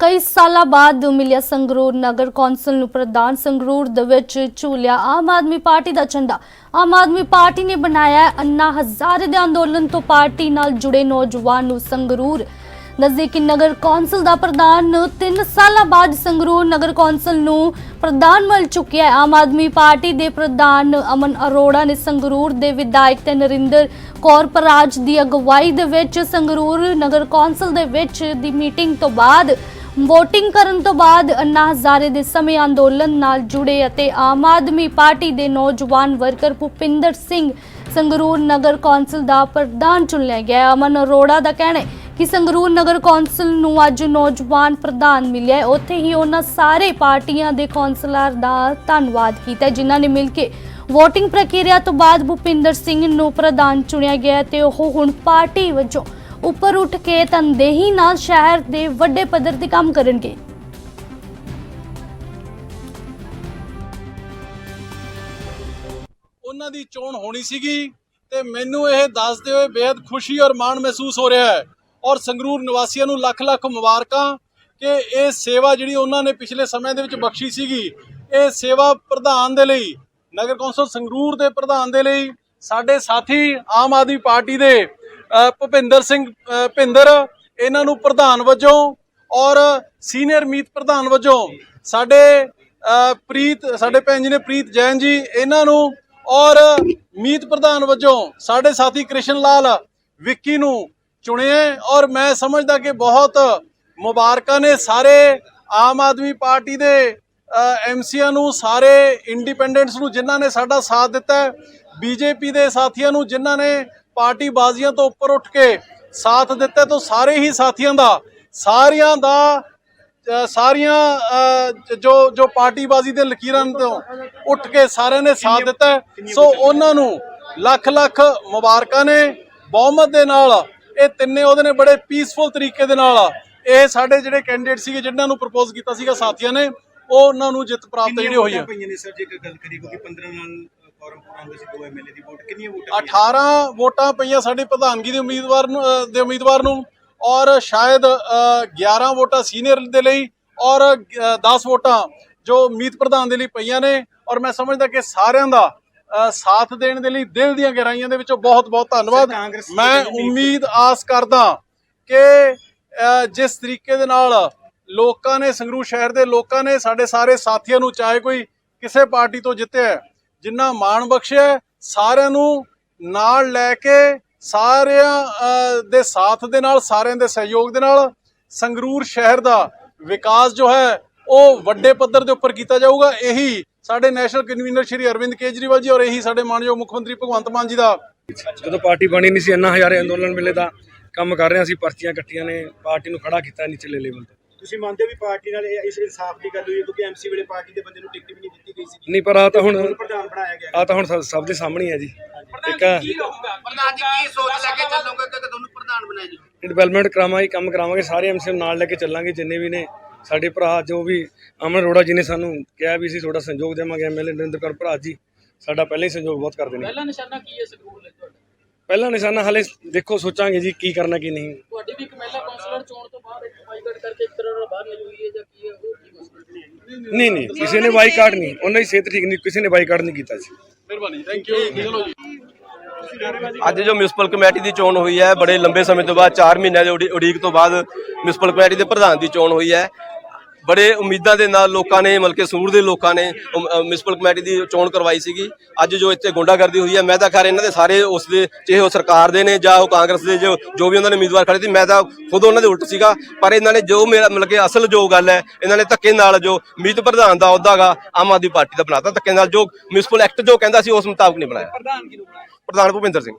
ਕਈ ਸਾਲਾਂ ਬਾਅਦ ਮਿਲਿਆ ਸੰਗਰੂਰ ਨਗਰ ਕੌਂਸਲ ਨੂੰ ਪ੍ਰਧਾਨ ਸੰਗਰੂਰ ਦੇ ਵਿੱਚ ਝੂਲਿਆ ਆਮ ਆਦਮੀ ਪਾਰਟੀ ਦਾ ਝੰਡਾ। ਆਮ ਆਦਮੀ ਪਾਰਟੀ ਨੇ ਬਣਾਇਆ ਅੰਨਾ ਹਜ਼ਾਰੇ ਦੇ ਅੰਦੋਲਨ ਤੋਂ ਪਾਰਟੀ ਨਾਲ ਜੁੜੇ ਨੌਜਵਾਨ ਨੂੰ ਸੰਗਰੂਰ। ਨਜ਼ਦੀਕੀ ਨਗਰ ਕੌਂਸਲ ਦਾ ਪ੍ਰਧਾਨ 3 ਸਾਲਾਂ ਬਾਅਦ ਸੰਗਰੂਰ ਨਗਰ ਕੌਂਸਲ ਨੂੰ ਪ੍ਰਧਾਨ ਮਿਲ ਚੁੱਕਿਆ ਹੈ। ਆਮ ਆਦਮੀ ਪਾਰਟੀ ਦੇ ਪ੍ਰਧਾਨ ਅਮਨ ਅਰੋੜਾ ਨੇ ਸੰਗਰੂਰ ਦੇ ਵਿਧਾਇਕ ਤੇ ਨਰਿੰਦਰ ਕੌਰ ਪਰਾਜ ਦੀ ਅਗਵਾਈ ਦੇ ਵਿੱਚ ਸੰਗਰੂਰ ਨਗਰ ਕੌਂਸਲ ਦੇ ਵਿੱਚ ਦੀ ਮੀਟਿੰਗ ਤੋਂ ਬਾਅਦ VOTING ਕਰਨ ਤੋਂ ਬਾਅਦ ਅੰਨਾ ਹਜ਼ਾਰੇ ਦੇ ਸਮੇਂ ਅੰਦੋਲਨ ਨਾਲ ਜੁੜੇ ਅਤੇ ਆਮ ਆਦਮੀ ਪਾਰਟੀ ਦੇ ਨੌਜਵਾਨ ਵਰਕਰ ਭੁਪਿੰਦਰ ਸਿੰਘ ਸੰਗਰੂਰ ਨਗਰ ਕੌਂਸਲ ਦਾ ਪ੍ਰਧਾਨ ਚੁਣਿਆ ਗਿਆ ਅਮਨ ਅਰੋੜਾ ਦਾ ਕਹਿਣਾ ਹੈ ਕਿ ਸੰਗਰੂਰ ਨਗਰ ਕੌਂਸਲ ਨੂੰ ਅੱਜ ਨੌਜਵਾਨ ਪ੍ਰਧਾਨ ਮਿਲਿਆ ਹੈ। ਉੱਥੇ ਹੀ ਉਹਨਾਂ ਸਾਰੇ ਪਾਰਟੀਆਂ ਦੇ ਕੌਂਸਲਰ ਦਾ ਧੰਨਵਾਦ ਕੀਤਾ ਜਿਨ੍ਹਾਂ ਨੇ ਮਿਲ ਕੇ VOTING ਪ੍ਰਕਿਰਿਆ ਤੋਂ ਬਾਅਦ ਭੁਪਿੰਦਰ ਸਿੰਘ ਨੂੰ ਪ੍ਰਧਾਨ ਚੁਣਿਆ ਗਿਆ ਹੈ ਤੇ ਉਹ ਹੁਣ ਪਾਰਟੀ ਵਜੋਂ ਉੱਪਰ ਉੱਠ ਕੇ ਤਨਦੇਹੀ ਨਾਲ ਸ਼ਹਿਰ ਦੇ ਵੱਡੇ ਪੱਧਰ ਤੇ ਕੰਮ ਕਰਨਗੇ। ਉਹਨਾਂ ਦੀ ਚੋਣ ਹੋਣੀ ਸੀਗੀ ਤੇ ਮੈਨੂੰ ਇਹ ਦੱਸਦੇ ਹੋਏ ਬੇहद ਖੁਸ਼ੀ ਔਰ ਮਾਣ ਮਹਿਸੂਸ ਹੋ ਰਿਹਾ ਹੈ। ਔਰ ਸੰਗਰੂਰ ਨਿਵਾਸੀਆਂ ਨੂੰ ਲੱਖ ਲੱਖ ਮੁਬਾਰਕਾਂ ਕਿ ਇਹ ਸੇਵਾ ਜਿਹੜੀ ਉਹਨਾਂ ਨੇ ਪਿਛਲੇ ਸਮੇਂ ਦੇ ਵਿੱਚ ਬਖਸ਼ੀ ਸੀਗੀ, ਇਹ ਸੇਵਾ ਪ੍ਰਧਾਨ ਦੇ ਲਈ, ਨਗਰ ਕੌਂਸਲ ਸੰਗਰੂਰ ਦੇ ਪ੍ਰਧਾਨ ਦੇ ਲਈ, ਸਾਡੇ ਸਾਥੀ ਆਮ ਆਦਮੀ ਪਾਰਟੀ ਦੇ ਭੁਪਿੰਦਰ ਸਿੰਘ ਭਿੰਦਰ, ਇਹਨਾਂ ਨੂੰ ਪ੍ਰਧਾਨ ਵਜੋਂ ਔਰ ਸੀਨੀਅਰ ਮੀਤ ਪ੍ਰਧਾਨ ਵਜੋਂ ਸਾਡੇ ਪ੍ਰੀਤ, ਸਾਡੇ ਭੈਣ ਜੀ ਨੇ ਪ੍ਰੀਤ ਜੈਨ ਜੀ, ਇਹਨਾਂ ਨੂੰ ਔਰ ਮੀਤ ਪ੍ਰਧਾਨ ਵਜੋਂ ਸਾਡੇ ਸਾਥੀ ਕ੍ਰਿਸ਼ਨ ਲਾਲ ਵਿੱਕੀ ਨੂੰ ਚੁਣਿਆ ਹੈ ਔਰ ਮੈਂ ਸਮਝਦਾ ਕਿ ਬਹੁਤ ਮੁਬਾਰਕਾਂ ਨੇ ਸਾਰੇ ਆਮ ਆਦਮੀ ਪਾਰਟੀ ਦੇ ਐਮਸੀਆਂ ਨੂੰ, ਸਾਰੇ ਇੰਡੀਪੈਂਡੈਂਟਸ ਨੂੰ ਜਿਨ੍ਹਾਂ ਨੇ ਸਾਡਾ ਸਾਥ ਦਿੱਤਾ ਹੈ, ਬੀਜੇਪੀ ਦੇ ਸਾਥੀਆਂ ਨੂੰ ਜਿਨ੍ਹਾਂ ਨੇ ਪਾਰਟੀ ਬਾਜ਼ੀਆਂ ਤੋਂ ਉੱਪਰ ਉੱਠ ਕੇ ਸਾਥ ਦਿੱਤਾ ਤਾਂ ਸਾਰੇ ਹੀ ਸਾਥੀਆਂ ਦਾ ਸਾਰਿਆਂ ਦਾ ਸਾਰੀਆਂ ਜੋ ਜੋ ਪਾਰਟੀਬਾਜ਼ੀ ਦੇ ਲਕੀਰਾਂ ਤੋਂ ਉੱਠ ਕੇ ਸਾਰਿਆਂ ਨੇ ਸਾਥ ਦਿੱਤਾ। ਸੋ ਉਹਨਾਂ ਨੂੰ ਲੱਖ ਲੱਖ ਮੁਬਾਰਕਾਂ ਨੇ ਬਹੁਮਤ ਦੇ ਨਾਲ ਇਹ ਤਿੰਨੇ ਉਹਦੇ ਨੇ ਬੜੇ ਪੀਸਫੁਲ ਤਰੀਕੇ ਦੇ ਨਾਲ ਇਹ ਸਾਡੇ ਜਿਹੜੇ ਕੈਂਡੀਡੇਟ ਸੀਗੇ ਜਿਨ੍ਹਾਂ ਨੂੰ ਪ੍ਰਪੋਜ਼ ਕੀਤਾ ਸੀਗਾ ਸਾਥੀਆਂ ਨੇ ਉਹ ਉਹਨਾਂ ਨੂੰ ਜਿੱਤ ਪ੍ਰਾਪਤ ਜਿਹੜੀ ਹੋਈ ਹੈ ਪਈਆਂ ਨੇ ਸਰ ਜੇਕਰ ਗੱਲ ਕਰੀ ਕਿਉਂਕਿ 15 ਨਾਲ ਫਾਰਮ ਪੂਰਾ ਹੁੰਦਾ ਸੀ ਦੋ ਐਮਐਲਏ ਦੀ ਵੋਟ ਕਿੰਨੀਆਂ ਵੋਟਾਂ 18 ਵੋਟਾਂ ਪਈਆਂ ਸਾਡੀ ਪ੍ਰਧਾਨਗੀ ਦੇ ਉਮੀਦਵਾਰ ਨੂੰ ਦੇ ਉਮੀਦਵਾਰ ਨੂੰ ਔਰ ਸ਼ਾਇਦ ਅ, 11 ਵੋਟਾਂ ਸੀਨੀਅਰ ਦੇ ਲਈ ਔਰ ਅ, 10 ਵੋਟਾਂ ਜੋ ਮੀਤ ਪ੍ਰਧਾਨ ਦੇ ਲਈ ਪਈਆਂ ਨੇ ਔਰ ਮੈਂ ਸਮਝਦਾ ਕਿ ਸਾਰਿਆਂ ਦਾ ਸਾਥ ਦੇਣ ਦੇ ਲਈ ਦਿਲ ਦੀਆਂ ਗਹਿਰਾਈਆਂ ਦੇ ਵਿੱਚੋਂ ਬਹੁਤ ਬਹੁਤ ਧੰਨਵਾਦ। ਮੈਂ ਉਮੀਦ- ਉਮੀਦ ਆਸ ਕਰਦਾ ਕਿ ਜਿਸ ਤਰੀਕੇ ਦੇ ਨਾਲ ਲੋਕਾਂ ਨੇ ਸੰਗਰੂਰ ਸ਼ਹਿਰ ਦੇ ਲੋਕਾਂ ਨੇ ਸਾਡੇ ਸਾਰੇ ਸਾਥੀਆਂ ਨੂੰ ਚਾਹੇ ਕੋਈ ਕਿਸੇ ਪਾਰਟੀ ਤੋਂ ਜਿੱਤਿਆ ਹੈ, ਜਿੰਨਾ ਮਾਣ ਬਖਸ਼ਿਆ ਸਾਰਿਆਂ ਨੂੰ ਨਾਲ ਲੈ ਕੇ ਸਾਰਿਆਂ ਦੇ ਸਾਥ ਦੇ ਨਾਲ ਸਾਰਿਆਂ ਦੇ ਸਹਿਯੋਗ ਦੇ ਨਾਲ ਸੰਗਰੂਰ ਸ਼ਹਿਰ ਦਾ ਵਿਕਾਸ ਜੋ ਹੈ ਉਹ ਵੱਡੇ ਪੱਧਰ ਦੇ ਉੱਪਰ ਕੀਤਾ ਜਾਊਗਾ। ਇਹੀ ਸਾਡੇ ਨੈਸ਼ਨਲ ਕਨਵੀਨਰ ਸ਼੍ਰੀ ਅਰਵਿੰਦ ਕੇਜਰੀਵਾਲ ਜੀ ਔਰ ਇਹੀ ਸਾਡੇ ਮਾਨਯੋਗ ਮੁੱਖ ਮੰਤਰੀ ਭਗਵੰਤ ਮਾਨ ਜੀ ਦਾ। ਜਦੋਂ ਪਾਰਟੀ ਬਣੀ ਨਹੀਂ ਸੀ ਇੰਨਾ ਹਜ਼ਾਰੇ ਅੰਦੋਲਨ ਵੇਲੇ ਦਾ ਕੰਮ ਕਰ ਰਹੇ ਸੀ ਪਰਚੀਆਂ ਕੱਟੀਆਂ ਨੇ ਪਾਰਟੀ ਨੂੰ ਖੜਾ ਕੀਤਾ ਨਿਚਲੇ ਲੈਵਲ ਤੇ। ਤੁਸੀਂ ਮੰਨਦੇ ਹੋ ਵੀ ਪਾਰਟੀ ਨਾਲ ਇਹ- ਇਸ ਇਨਸਾਫ ਦੀ ਗੱਲ ਹੋਈ ਕਿਉਂਕਿ ਐਮਸੀ ਵੇਲੇ ਪਾਰਟੀ ਦੇ ਬੰਦੇ ਨੂੰ ਟਿਕਟ ਵੀ ਨਹੀਂ ਦਿੱਤੀ ਗਈ ਸੀ। ਨਹੀਂ ਪਰ ਆ ਤਾਂ ਹੁਣ ਉਹਨੂੰ ਪ੍ਰਧਾਨ ਬਣਾਇਆ ਗਿਆ ਆ ਤਾਂ ਹੁਣ ਸਭ- ਸਭ ਦੇ ਸਾਹਮਣੇ ਹੀ ਹੈ ਜੀ ਇੱਕ ਪ੍ਰਧਾਨ ਜੀ ਕੀ ਸੋਚ ਲੈ ਕੇ ਚੱਲੋਗੇ ਕਿ ਤੁਹਾਨੂੰ ਪ੍ਰਧਾਨ ਬਣਾਇਆ ਜੀ ਡਿਵੈਲਪਮੈਂਟ ਕਰਾਵਾਂਗੇ ਕੰਮ ਕਰਾਵਾਂਗੇ ਸਾਰੇ ਐਮਸੀ ਨੂੰ ਨਾਲ ਲੈ ਕੇ ਚੱਲਾਂਗੇ ਜਿੰਨੇ ਵੀ ਨੇ ਸਾਡੇ ਭਰਾ ਜੋ ਵੀ ਅਮਨ ਅਰੋੜਾ ਜੀ ਨੇ ਸਾਨੂੰ ਕਿਹਾ ਵੀ ਅਸੀਂ ਤੁਹਾਡਾ ਸਹਿਯੋਗ ਦੇਵਾਂਗੇ ਐਮਐਲਏ ਨਰਿੰਦਰ ਕੌਰ ਭਰਾ ਜੀ ਸਾਡਾ ਪਹਿਲਾਂ ਹੀ ਸਹਿਯੋਗ ਬਹੁਤ ਕਰਦੇ ਨੇ। ਪਹਿਲਾ ਨਿਸ਼ਾਨਾ ਕੀ ਹੈ ਸੰਗਰੂਰ ਲਈ ਤੁਹਾਡਾ? ਪਹਿਲਾ ਨਿਸ਼ਾਨਾ ਹਾਲੇ ਦੇਖੋ ਸੋਚਾਂਗੇ ਜੀ ਕੀ ਕਰਨਾ ਕੀ ਨਹੀਂ। ਤੁਹਾਡੀ ਵੀ ਇੱਕ ਮਹਿਲਾ ਕਾਉਂਸਲਰ ਚੋਣ ਤੋਂ ਬਾਅਦ ਇੱਕ ਬਾਈਕਾਟ ਕਰਕੇ ਇੱਕ ਤਰ੍ਹਾਂ ਨਾਲ ਬਾਹਰ ਨਿਕਲੀ ਹੋਈ ਹੈ ਨਹੀਂ ਨਹੀਂ ਕਿਸੇ ਨੇ ਬਾਈਕਾਟ ਨਹੀਂ। ਉਹਨਾਂ ਦੀ ਸਿਹਤ ਠੀਕ ਨਹੀਂ ਕਿਸੇ ਨੇ ਬਾਈਕਾਟ ਨਹੀਂ ਕੀਤਾ ਸੀ। ਮਿਹਰਬਾਨੀ ਥੈਂਕ ਯੂ ਚਲੋ ਜੀ। ਅੱਜ ਜੋ ਮਿਊਨਿਸਪਲ ਕਮੇਟੀ ਦੀ ਚੋਣ ਹੋਈ ਹੈ ਬੜੇ ਲੰਬੇ ਸਮੇਂ ਤੋਂ ਬਾਅਦ 4 ਮਹੀਨਿਆਂ ਦੇ ਉਡੀ- ਉਡੀਕ ਤੋਂ ਬਾਅਦ ਮਿਊਨਿਸਪਲ ਕਮੇਟੀ ਦੇ ਪ੍ਰਧਾਨ ਦੀ ਚੋਣ ਹੋਈ ਹੈ। ਬੜੇ ਉਮੀਦਾਂ ਦੇ ਨਾਲ ਲੋਕਾਂ ਨੇ ਮਤਲਬ ਕਿ ਸੂਰ ਦੇ ਲੋਕਾਂ ਨੇ ਮਿਊਨਿਸਪਲ ਕਮੇਟੀ ਦੀ ਚੋਣ ਕਰਵਾਈ ਸੀਗੀ। ਅੱਜ ਜੋ ਇੱਥੇ ਗੁੰਡਾਗਰਦੀ ਹੋਈ ਹੈ ਮੈਂ ਤਾਂ ਖੈਰ ਇਹਨਾਂ ਦੇ ਸਾਰੇ ਉਸ ਦੇ ਚਾਹੇ ਉਹ ਸਰਕਾਰ ਦੇ ਨੇ ਜਾਂ ਉਹ ਕਾਂਗਰਸ ਦੇ ਜੋ ਜੋ ਵੀ ਉਹਨਾਂ ਨੇ ਉਮੀਦਵਾਰ ਖੜੇ ਸੀ ਮੈਂ ਤਾਂ ਖੁਦ ਉਹਨਾਂ ਦੇ ਉਲਟ ਸੀਗਾ। ਪਰ ਇਹਨਾਂ ਨੇ ਜੋ ਮੇਰਾ ਮਤਲਬ ਕਿ ਅਸਲ ਜੋ ਗੱਲ ਹੈ ਇਹਨਾਂ ਨੇ ਧੱਕੇ ਨਾਲ ਜੋ ਮੀਤ ਪ੍ਰਧਾਨ ਦਾ ਅਹੁਦਾਗਾ ਆਮ ਆਦਮੀ ਪਾਰਟੀ ਦਾ ਬਣਾਤਾ। ਧੱਕੇ ਨਾਲ ਜੋ ਮਿਊਨਿਸਪਲ ਐਕਟ ਜੋ ਕਹਿੰਦਾ ਸੀ ਉਸ ਮੁਤਾਬਕ ਨਹੀਂ ਬਣਾਇਆ। ਪ੍ਰਧਾਨ ਕਿਹਨੂੰ ਬਣਾਇਆ? ਪ੍ਰਧਾਨ ਭੁਪਿੰਦਰ ਸਿੰਘ।